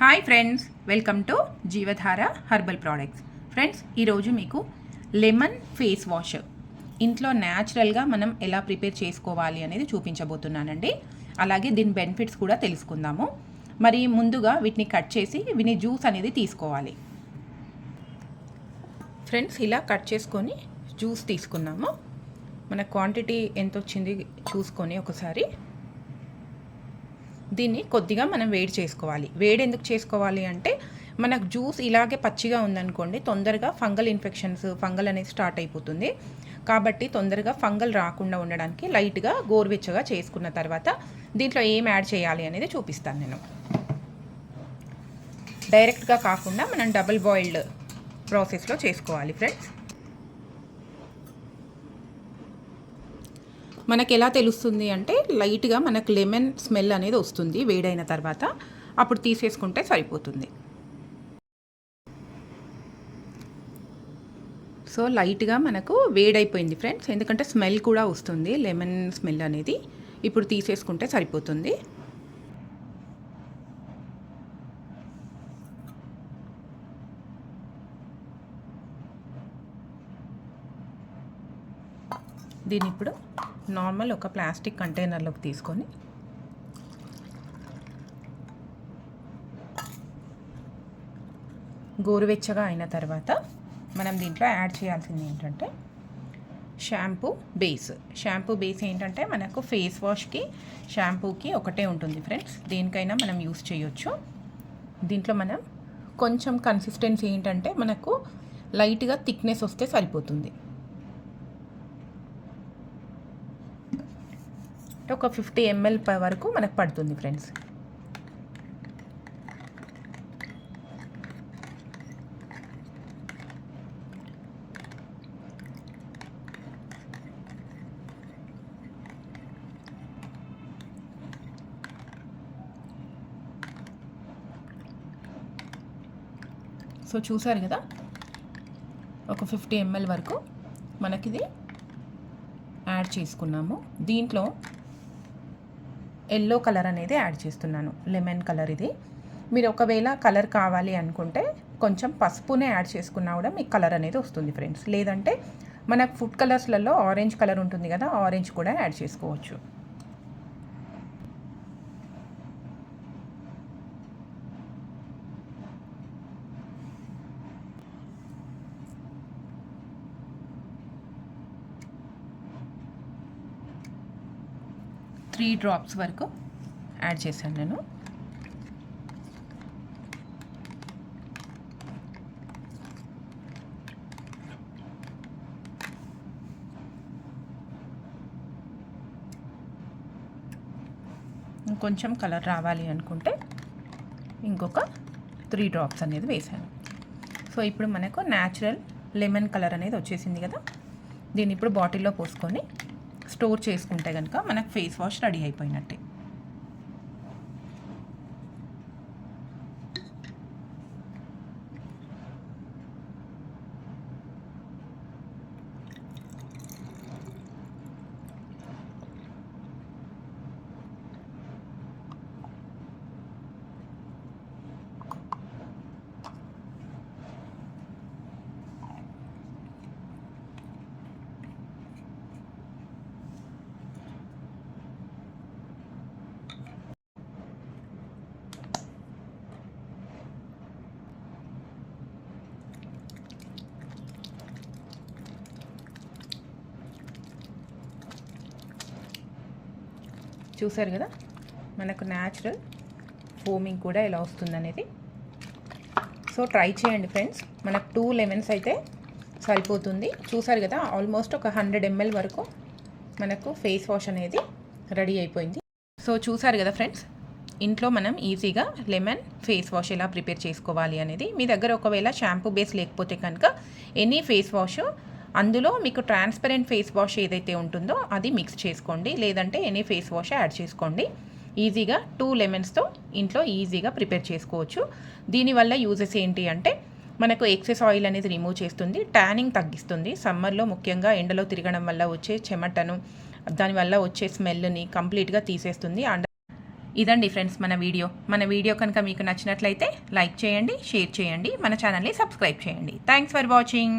Hi friends welcome to Jeevadhara herbal products friends ఈరోజు మీకు lemon face wash ఇంట్లో న్యాచురల్గా మనం ఎలా ప్రిపేర్ చేసుకోవాలి అనేది చూపించబోతున్నానండి. అలాగే దీని బెనిఫిట్స్ కూడా తెలుసుకుందాము. మరి ముందుగా వీటిని కట్ చేసి వీని జ్యూస్ అనేది తీసుకోవాలి. ఫ్రెండ్స్ ఇలా కట్ చేసుకొని జ్యూస్ తీసుకున్నాము మన క్వాంటిటీ ఎంత వచ్చింది చూసుకొని ఒకసారి. దీన్ని కొద్దిగా మనం వేడి చేసుకోవాలి. వేడి ఎందుకు చేసుకోవాలి అంటే మనకు జ్యూస్ ఇలాగే పచ్చిగా ఉందనుకోండి తొందరగా ఫంగల్ ఇన్ఫెక్షన్స్ ఫంగల్ అనేది స్టార్ట్ అయిపోతుంది. కాబట్టి తొందరగా ఫంగల్ రాకుండా ఉండడానికి లైట్గా గోరువెచ్చగా చేసుకున్న తర్వాత దీంట్లో ఏం యాడ్ చేయాలి అనేది చూపిస్తాను నేను. డైరెక్ట్గా కాకుండా మనం డబుల్ బాయిల్డ్ ప్రాసెస్లో చేసుకోవాలి ఫ్రెండ్స్. మనకి ఎలా తెలుస్తుంది అంటే లైట్గా మనకు లెమన్ స్మెల్ అనేది వస్తుంది వేడైన తర్వాత. అప్పుడు తీసేసుకుంటే సరిపోతుంది. సో లైట్గా మనకు వేడైపోయింది ఫ్రెండ్స్. ఎందుకంటే స్మెల్ కూడా వస్తుంది లెమన్ స్మెల్ అనేది. ఇప్పుడు తీసేసుకుంటే సరిపోతుంది. దీన్ని ఇప్పుడు నార్మల్ ఒక ప్లాస్టిక్ కంటైనర్లోకి తీసుకొని గోరువెచ్చగా అయిన తర్వాత మనం దీంట్లో యాడ్ చేయాల్సింది ఏంటంటే షాంపూ బేస్. షాంపూ బేస్ ఏంటంటే మనకు ఫేస్ వాష్కి షాంపూకి ఒకటే ఉంటుంది ఫ్రెండ్స్. దేనికైనా మనం యూస్ చేయొచ్చు. దీంట్లో మనం కొంచెం కన్సిస్టెన్సీ ఏంటంటే మనకు లైట్గా థిక్నెస్ వస్తే సరిపోతుంది. ఒక ఫిఫ్టీ ఎంఎల్ వరకు మనకు పడుతుంది ఫ్రెండ్స్. సో చూసారు కదా? ఒక ఫిఫ్టీ ఎంఎల్ వరకు మనకిది యాడ్ చేసుకున్నాము. దీంట్లో ఎల్లో కలర్ అనేది యాడ్ చేస్తున్నాను. లెమన్ కలర్ ఇది. మీరు ఒకవేళ కలర్ కావాలి అనుకుంటే కొంచెం పసుపునే యాడ్ చేసుకున్నా కూడా మీకు కలర్ అనేది వస్తుంది ఫ్రెండ్స్. లేదంటే మనకు ఫుడ్ కలర్స్లలో ఆరెంజ్ కలర్ ఉంటుంది కదా ఆరెంజ్ కూడా యాడ్ చేసుకోవచ్చు. త్రీ డ్రాప్స్ వరకు యాడ్ చేశాను నేను. ఇంకొంచెం కలర్ రావాలి అనుకుంటే ఇంకొక త్రీ డ్రాప్స్ అనేది వేసాను సో ఇప్పుడు మనకు న్యాచురల్ లెమన్ కలర్ అనేది వచ్చేసింది కదా. దీన్ని ఇప్పుడు బాటిల్లో పోసుకొని స్టోర్ చేసుకుంటే కనుక మనకు ఫేస్ వాష్ రెడీ అయిపోయినట్టే. చూసారు కదా? మనకు న్యాచురల్ ఫోమింగ్ కూడా ఎలా వస్తుందనేది. సో ట్రై చేయండి ఫ్రెండ్స్ మనకు టూ లెమన్స్ అయితే సరిపోతుంది. చూసారు కదా? ఆల్మోస్ట్ ఒక హండ్రెడ్ ఎంఎల్ వరకు మనకు ఫేస్ వాష్ అనేది రెడీ అయిపోయింది. సో చూసారు కదా ఫ్రెండ్స్ ఇంట్లో మనం ఈజీగా లెమన్ ఫేస్ వాష్ ఎలా ప్రిపేర్ చేసుకోవాలి అనేది మీ దగ్గర ఒకవేళ షాంపూ బేస్ లేకపోతే కనుక ఎనీ ఫేస్ వాష్ అందులో మీకు ట్రాన్స్పరెంట్ ఫేస్ వాష్ ఏదైతే ఉంటుందో అది మిక్స్ చేసుకోండి. లేదంటే ఎనీ ఫేస్ వాష్ యాడ్ చేసుకోండి. ఈజీగా టూ లెమన్స్తో ఇంట్లో ఈజీగా ప్రిపేర్ చేసుకోవచ్చు. దీనివల్ల యూజెస్ ఏంటి అంటే మనకు ఎక్సెస్ ఆయిల్ అనేది రిమూవ్ చేస్తుంది ట్యానింగ్ తగ్గిస్తుంది. సమ్మర్లో ముఖ్యంగా ఎండలో తిరగడం వల్ల వచ్చే చెమటను దానివల్ల వచ్చే స్మెల్ని కంప్లీట్గా తీసేస్తుంది. అండ్ ఇదండి ఫ్రెండ్స్ మన వీడియో మన వీడియో కనుక మీకు నచ్చినట్లయితే లైక్ చేయండి షేర్ చేయండి. మన ఛానల్ని సబ్స్క్రైబ్ చేయండి. Thanks for watching